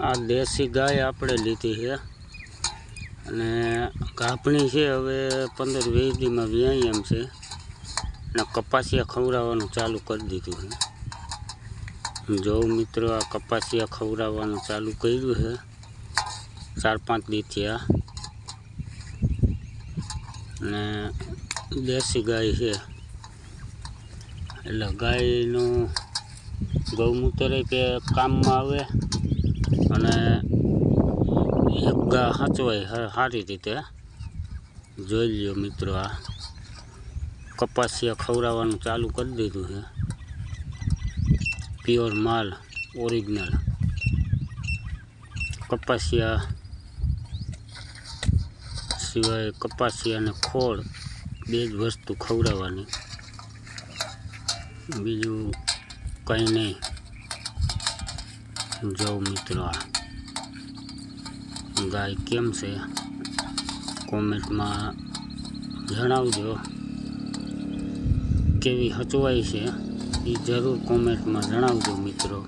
આ દેશી ગાય આપણે લીધી છે. અને ગાભણી છે હવે પંદર વીસ દીમાં વ્યાય એમ છે. અને કપાસિયા ખવડાવવાનું ચાલુ કરી દીધું છે. જો મિત્રો, આ કપાસિયા ખવડાવવાનું ચાલુ કર્યું છે. ચાર પાંચ દીથી આ અને દેશી ગાય છે. એટલે ગાયનું ગૌમૂત્ર કે કામમાં આવે. એક ગા સાચવાય સારી રીતે. જોઈ લ્યો મિત્રો આ. કપાસિયા ખવડાવવાનું ચાલુ કરી દીધું છે. પ્યોર માલ ઓરિજિનલ કપાસિયા સિવાય કપાસિયા અને ખોળ બે જ વસ્તુ ખવડાવવાની. બીજું કંઈ નહીં. જો મિત્રો આ. ગાય કેમ છે? કોમેન્ટમાં જણાવજો. કેવી હચવાય છે? એ જરૂર કોમેન્ટમાં જણાવજો મિત્રો.